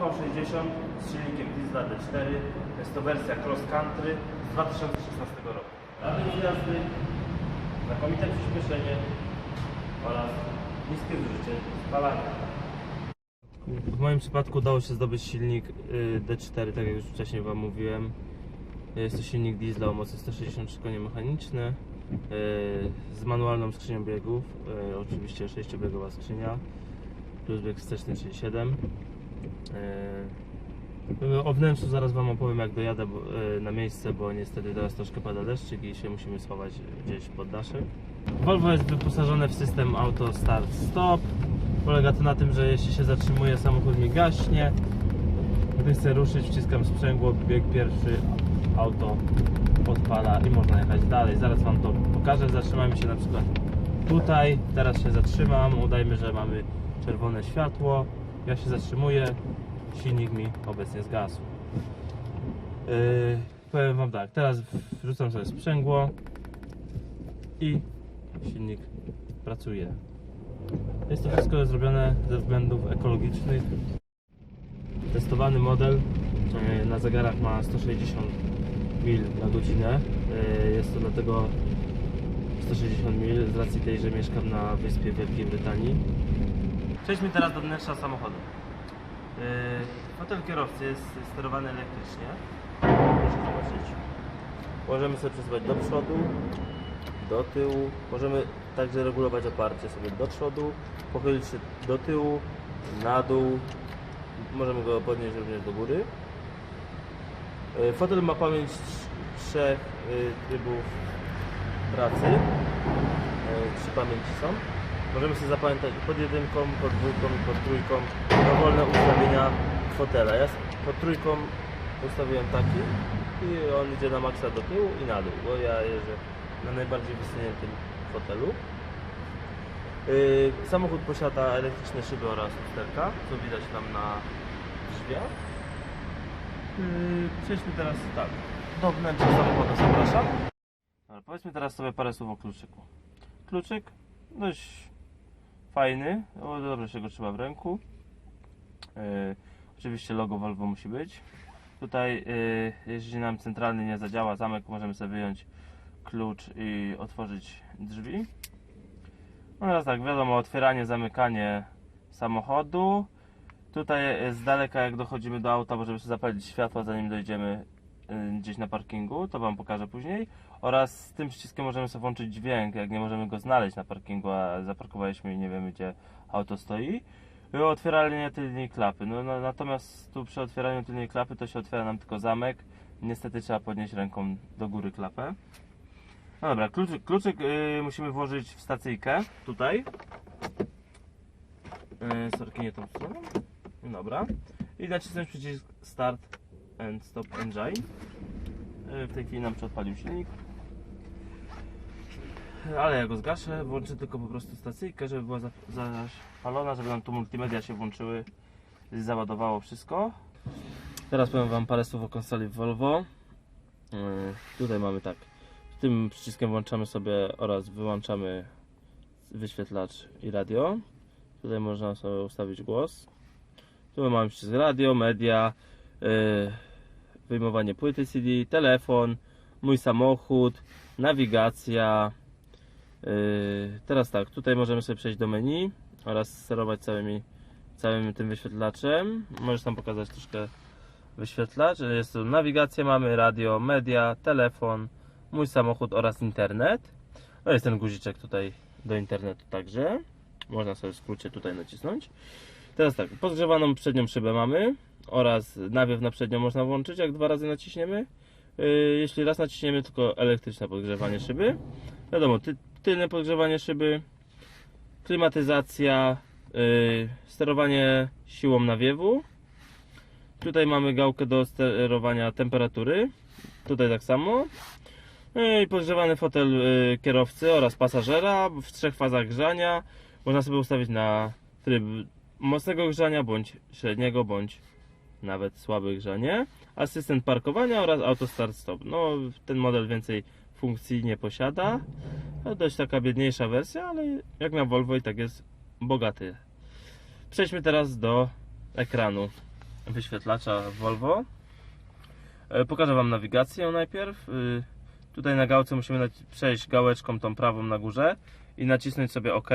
V60 z silnikiem diesla D4. Jest to wersja Cross Country z 2016 roku. Radiość jazdy, znakomite przyspieszenie oraz niskie zużycie spalania. W moim przypadku udało się zdobyć silnik y, D4, tak jak już wcześniej Wam mówiłem. Jest to silnik diesla o mocy 163 konie mechaniczne y, z manualną skrzynią biegów, y, oczywiście 6-biegowa skrzynia plus bieg wsteczny, czyli 7. Yy, O wnętrzu zaraz Wam opowiem jak dojadę yy, na miejsce, bo niestety teraz troszkę pada deszczyk i się musimy schować gdzieś pod daszek. Volvo jest wyposażone w system Auto Start Stop. Polega to na tym, że jeśli się zatrzymuje samochód mi gaśnie. Gdy chcę ruszyć, wciskam sprzęgło, bieg pierwszy, auto odpala i można jechać dalej. Zaraz Wam to pokażę. Zatrzymajmy się na przykład tutaj. Teraz się zatrzymam. Udajmy, że mamy czerwone światło. Ja się zatrzymuję. Silnik mi obecnie zgasł. Yy, powiem Wam tak. Teraz wrzucam sobie sprzęgło i silnik pracuje. Jest to wszystko zrobione ze względów ekologicznych. Testowany model e, na zegarach ma 160 mil na godzinę. E, Jest to dlatego 160 mil z racji tej, że mieszkam na wyspie Wielkiej Brytanii. Przejdźmy teraz do wnętrza samochodu. E, Fotel kierowcy jest sterowany elektrycznie. Proszę zobaczyć. Możemy sobie przesuwać do przodu, do tyłu. Możemy także regulować oparcie sobie do przodu, pochylić się do tyłu, na dół. Możemy go podnieść również do góry. E, Fotel ma pamięć trz- trzech e, trybów pracy. Trzy pamięci są. Możemy sobie zapamiętać pod jedynką, pod dwójką i pod trójką dowolne ustawienia fotela. Ja pod trójką ustawiłem taki i on idzie na maksa do tyłu i na dół, bo ja jeżdżę na najbardziej wysuniętym fotelu. Yy, samochód posiada elektryczne szyby oraz lusterka, co widać tam na drzwiach. Yy, przejdźmy teraz tak, do wnętrza samochodu zapraszam. Powiedzmy teraz sobie parę słów o kluczyku. Kluczyk dość fajny, o, dobrze się go trzyma w ręku. Yy, oczywiście logo Volvo musi być. Tutaj, yy, jeśli nam centralny nie zadziała zamek, możemy sobie wyjąć klucz i otworzyć drzwi. No teraz tak, wiadomo, otwieranie, zamykanie samochodu. Tutaj e, z daleka, jak dochodzimy do auta, możemy sobie zapalić światła, zanim dojdziemy gdzieś na parkingu. To Wam pokażę później. Oraz z tym przyciskiem możemy sobie włączyć dźwięk, jak nie możemy go znaleźć na parkingu, a zaparkowaliśmy i nie wiemy, gdzie auto stoi. Otwieranie tylnej klapy. No, no, natomiast tu przy otwieraniu tylnej klapy to się otwiera nam tylko zamek. Niestety trzeba podnieść ręką do góry klapę. No dobra, kluczyk, kluczyk y, musimy włożyć w stacyjkę, tutaj. Yy, sorki, nie tą stroną. Dobra. I nacisnąć przycisk Start and Stop Engine. W tej chwili nam się odpalił silnik. Ale ja go zgaszę, włączę tylko po prostu stacyjkę, żeby była za- zapalona, żeby nam tu multimedia się włączyły załadowało wszystko. Teraz powiem Wam parę słów o konsoli Volvo. Yy, tutaj mamy tak. Tym przyciskiem włączamy sobie oraz wyłączamy wyświetlacz i radio. Tutaj można sobie ustawić głos. Tu mamy przycisk radio, media, yy, wyjmowanie płyty CD, telefon, mój samochód, nawigacja. Yy, teraz tak, tutaj możemy sobie przejść do menu oraz sterować całymi, całym tym wyświetlaczem. Możesz tam pokazać troszkę wyświetlacz. Jest tu nawigacja, mamy radio, media, telefon, mój samochód oraz internet. No jest ten guziczek tutaj do internetu także. Można sobie w skrócie tutaj nacisnąć. Teraz tak, podgrzewaną przednią szybę mamy oraz nawiew na przednią można włączyć, jak dwa razy naciśniemy. Yy, Jeśli raz naciśniemy, tylko elektryczne podgrzewanie szyby. Wiadomo, ty, tylne podgrzewanie szyby, klimatyzacja, yy, sterowanie siłą nawiewu. Tutaj mamy gałkę do sterowania temperatury. Tutaj tak samo. No I podgrzewany fotel y, kierowcy oraz pasażera w trzech fazach grzania. Można sobie ustawić na tryb mocnego grzania, bądź średniego, bądź nawet słabe grzanie. Asystent parkowania oraz auto start stop. No, ten model więcej funkcji nie posiada. Dość taka biedniejsza wersja, ale jak na Volvo i tak jest bogaty. Przejdźmy teraz do ekranu wyświetlacza Volvo. E, Pokażę Wam nawigację najpierw. Y, Tutaj na gałce musimy przejść gałeczką tą prawą na górze i nacisnąć sobie OK.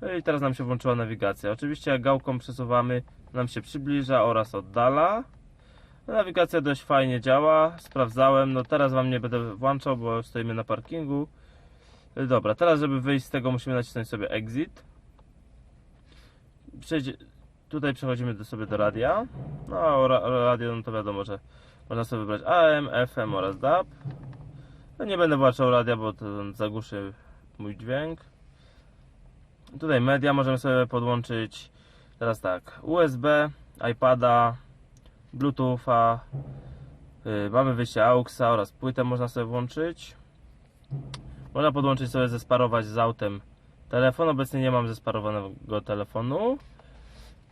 No I teraz nam się włączyła nawigacja. Oczywiście jak gałką przesuwamy, nam się przybliża oraz oddala. Nawigacja dość fajnie działa, sprawdzałem. No teraz Wam nie będę włączał, bo stoimy na parkingu. Dobra, teraz żeby wyjść z tego musimy nacisnąć sobie Exit. Przejdzie, tutaj przechodzimy do sobie do radia. No a ra- radio, no to wiadomo, że można sobie wybrać AM, FM oraz DAB. No nie będę włączał radia, bo to zagłuszy mój dźwięk. Tutaj media możemy sobie podłączyć. Teraz tak, USB, iPada, Bluetootha. Yy, mamy wyjście AUXa oraz płytę można sobie włączyć. Można podłączyć sobie, zesparować z autem telefon. Obecnie nie mam zesparowanego telefonu.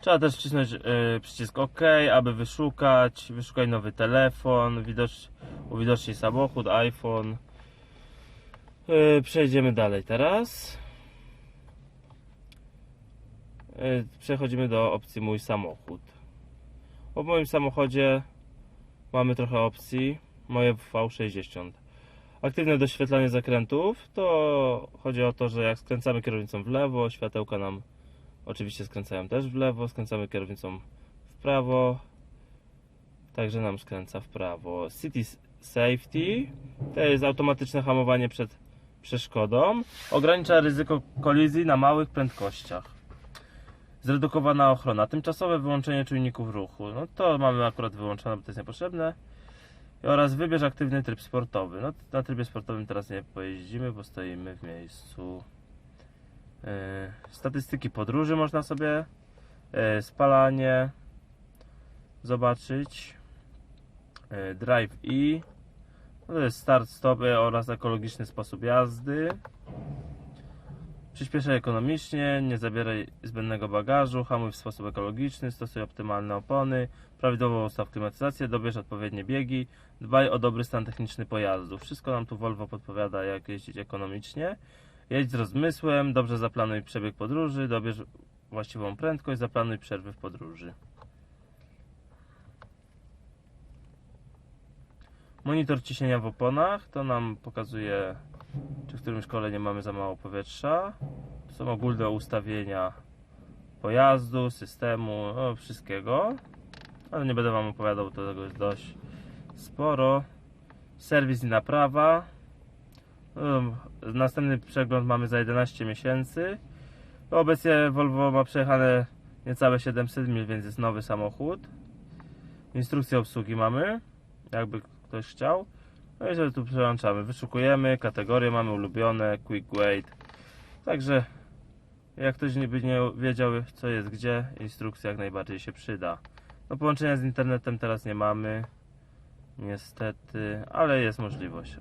Trzeba też wcisnąć y, przycisk OK, aby wyszukać, wyszukać nowy telefon, widocz, uwidocznić samochód, iPhone. Y, przejdziemy dalej teraz. Y, przechodzimy do opcji mój samochód. W moim samochodzie mamy trochę opcji. Moje V60. Aktywne doświetlanie zakrętów to chodzi o to, że jak skręcamy kierownicą w lewo, światełka nam Oczywiście skręcają też w lewo, skręcamy kierownicą w prawo. Także nam skręca w prawo. City Safety to jest automatyczne hamowanie przed przeszkodą. Ogranicza ryzyko kolizji na małych prędkościach. Zredukowana ochrona. Tymczasowe wyłączenie czujników ruchu. No to mamy akurat wyłączone, bo to jest niepotrzebne. Oraz wybierz aktywny tryb sportowy. No na trybie sportowym teraz nie pojeździmy, bo stoimy w miejscu. E, Statystyki podróży można sobie, e, spalanie zobaczyć, E, Drive E, no to jest start, stop e, oraz ekologiczny sposób jazdy. Przyspieszaj ekonomicznie, nie zabieraj zbędnego bagażu, hamuj w sposób ekologiczny, stosuj optymalne opony, prawidłowo ustaw klimatyzację, dobierz odpowiednie biegi, dbaj o dobry stan techniczny pojazdu. Wszystko nam tu Volvo podpowiada, jak jeździć ekonomicznie. Jedź z rozmysłem, dobrze zaplanuj przebieg podróży, dobierz właściwą prędkość, zaplanuj przerwy w podróży. Monitor ciśnienia w oponach to nam pokazuje, czy w którymś kole nie mamy za mało powietrza. To są ogólne ustawienia pojazdu, systemu, no, wszystkiego. Ale nie będę Wam opowiadał, bo tego jest dość sporo. Serwis i naprawa. Następny przegląd mamy za 11 miesięcy. Obecnie Volvo ma przejechane niecałe 700 mil, więc jest nowy samochód. Instrukcję obsługi mamy, jakby ktoś chciał. No i sobie tu przełączamy. Wyszukujemy, kategorie mamy ulubione, quick wait. Także jak ktoś nie by nie wiedział co jest gdzie, instrukcja jak najbardziej się przyda. No połączenia z internetem teraz nie mamy. Niestety, ale jest możliwość.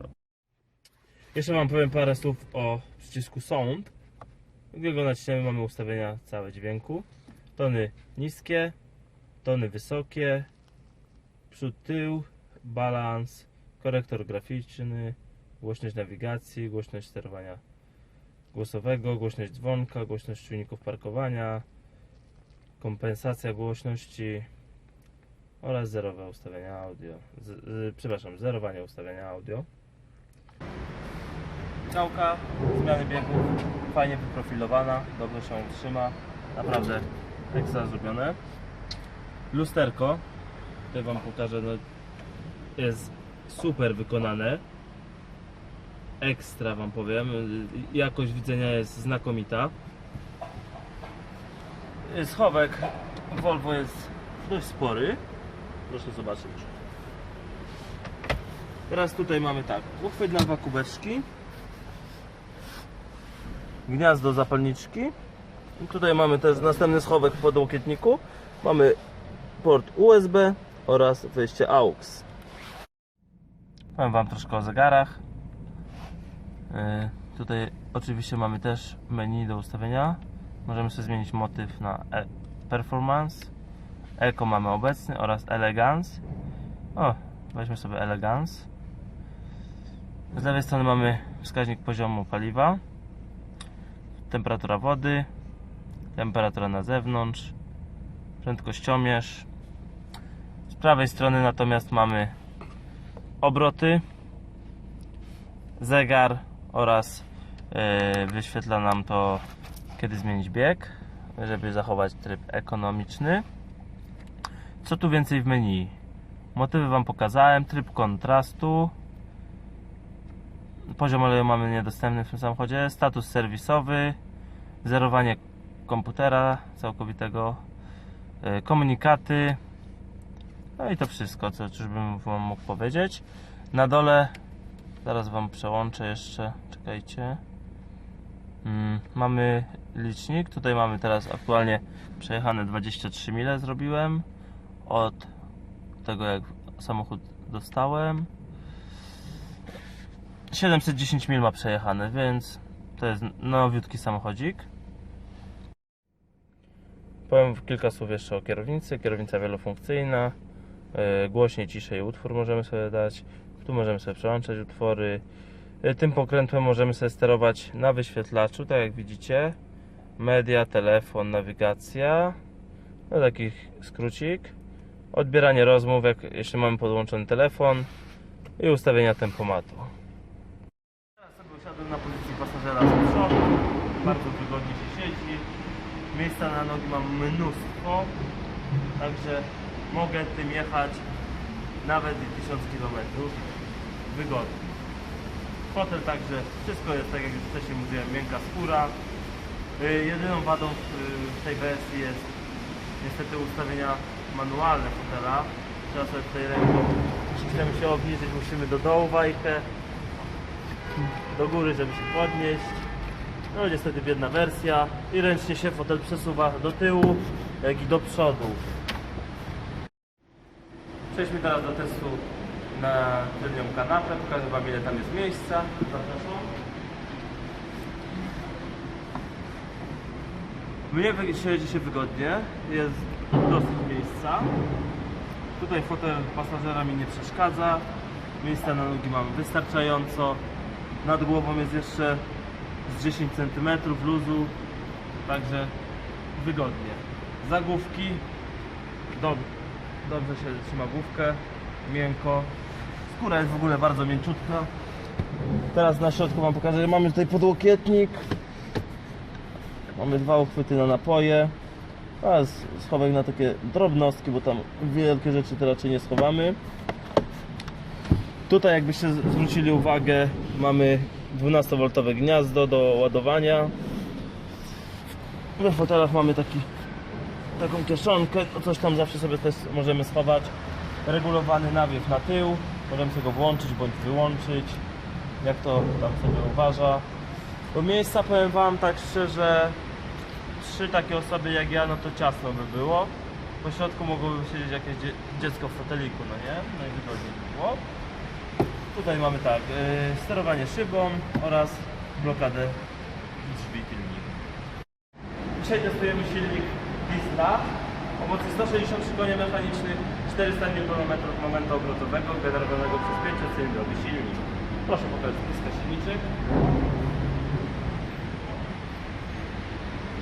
Jeszcze Wam powiem parę słów o przycisku Sound. Gdy go naciśniemy mamy ustawienia całe dźwięku. Tony niskie, tony wysokie, przód, tył, balans, korektor graficzny, głośność nawigacji, głośność sterowania głosowego, głośność dzwonka, głośność czujników parkowania, kompensacja głośności oraz zerowe ustawienia audio. Z, przepraszam, zerowanie ustawienia audio. Całka, zmiany biegów, fajnie wyprofilowana, dobrze się trzyma, naprawdę ekstra zrobione. Lusterko, tutaj Wam pokażę, no, jest super wykonane. ekstra wam powiem. Jakość widzenia jest znakomita. Schowek Volvo jest dość spory. Proszę zobaczyć. Teraz tutaj mamy tak, uchwyt na dwa kubeczki. Gniazdo zapalniczki. I tutaj mamy też następny schowek w podłokietniku. Mamy port USB oraz wejście AUX. Powiem Wam troszkę o zegarach. Yy, tutaj oczywiście mamy też menu do ustawienia. Możemy sobie zmienić motyw na e Performance. Eco mamy obecny oraz Elegance. O, weźmy sobie Elegance. Z lewej strony mamy wskaźnik poziomu paliwa, temperatura wody, temperatura na zewnątrz, prędkościomierz. Z prawej strony natomiast mamy obroty, zegar oraz yy, wyświetla nam to kiedy zmienić bieg, żeby zachować tryb ekonomiczny. Co tu więcej w menu? Motywy Wam pokazałem, tryb kontrastu, poziom oleju mamy niedostępny w tym samochodzie, status serwisowy, zerowanie komputera całkowitego, yy, komunikaty, no i to wszystko, co już bym Wam mógł powiedzieć. Na dole, zaraz Wam przełączę jeszcze, czekajcie. Mm, mamy licznik, tutaj mamy teraz aktualnie przejechane 23 mile zrobiłem od tego jak samochód dostałem. 710 mil ma przejechane, więc to jest nowiutki samochodzik. Powiem kilka słów jeszcze o kierownicy. Kierownica wielofunkcyjna. E, Głośniej, ciszej utwór możemy sobie dać. Tu możemy sobie przełączać utwory. E, Tym pokrętłem możemy sobie sterować na wyświetlaczu, tak jak widzicie. Media, telefon, nawigacja. No taki skrócik. Odbieranie rozmów, jak jeszcze mamy podłączony telefon. I ustawienia tempomatu. Teraz sobie usiadłem na pozycji pasażera z przodu. Bardzo wygodnie się siedzi. Miejsca na nogi mam mnóstwo. Także mogę tym jechać nawet i 1000 km wygodnie. Fotel także, wszystko jest tak jak już wcześniej mówiłem, miękka skóra. Yy, jedyną wadą w, w tej wersji jest niestety ustawienia manualne fotela. Trzeba sobie tutaj ręką, jeśli chcemy się obniżyć, musimy do dołu wajchę, do góry, żeby się podnieść. No niestety biedna wersja i ręcznie się fotel przesuwa do tyłu, jak i do przodu. Przejdźmy teraz do testu na tylnią kanapę. Pokażę Wam ile tam jest miejsca. Zapraszam. Mnie siedzi się wygodnie. Jest dosyć miejsca. Tutaj fotel pasażera mi nie przeszkadza. Miejsca na nogi mam wystarczająco. Nad głową jest jeszcze z 10 cm luzu. Także wygodnie. Zagłówki Dob dobrze się trzyma główkę, miękko. Skóra jest w ogóle bardzo mięciutka. Teraz na środku Wam pokażę, że mamy tutaj podłokietnik. Mamy dwa uchwyty na napoje. A schowek na takie drobnostki, bo tam wielkie rzeczy to raczej nie schowamy. Tutaj jakbyście zwrócili uwagę, mamy 12V gniazdo do ładowania. We fotelach mamy taki taką kieszonkę, no coś tam zawsze sobie też możemy schować. Regulowany nawiew na tył, możemy sobie go włączyć bądź wyłączyć, jak to tam sobie uważa. Bo miejsca powiem Wam tak szczerze, trzy takie osoby jak ja, no to ciasno by było. Po środku mogłoby siedzieć jakieś dzie dziecko w foteliku, no nie? Najwygodniej by było. Tutaj mamy tak, yy, sterowanie szybą oraz blokadę drzwi tylnika. Dzisiaj testujemy silnik O mocy 163 konie mechanicznych, 400 Nm momentu obrotowego generowanego przez 5-cylindrowy silnik. Proszę pokazać blisko silniczek.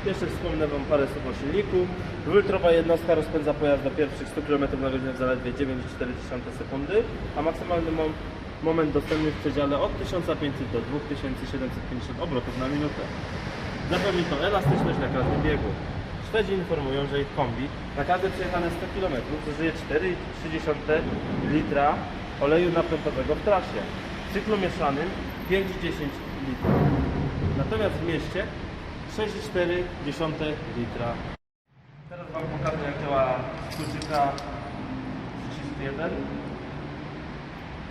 Jeszcze wspomnę Wam parę słów o silniku. Dwulitrowa jednostka rozpędza pojazd do pierwszych 100 km na godzinę w zaledwie 9,4 sekundy, a maksymalny mom moment dostępny w przedziale od 1500 do 2750 obrotów na minutę. Zapewni to elastyczność na każdym biegu. Szwedzi informują, że ich kombi na każde przejechane 100 km zużyje 4,3 litra oleju napędowego w trasie. W cyklu mieszanym 5-10 litrów. Natomiast w mieście 6,4 litra. Teraz Wam pokażę jak działa kluczyka przycisk 1.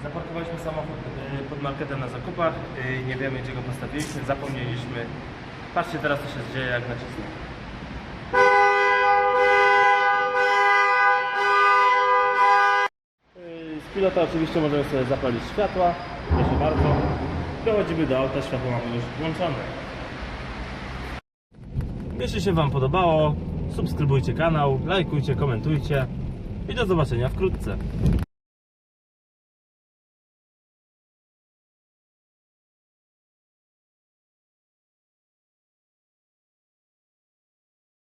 Zaparkowaliśmy samochód y, pod marketem na zakupach. y, Nie wiemy gdzie go postawiliśmy, zapomnieliśmy. Patrzcie teraz co się dzieje jak nacisnę. Pilota oczywiście możemy sobie zapalić światła, proszę bardzo. Dochodzimy do auta, światło mamy już włączone. Jeśli się Wam podobało, subskrybujcie kanał, lajkujcie, komentujcie i do zobaczenia wkrótce.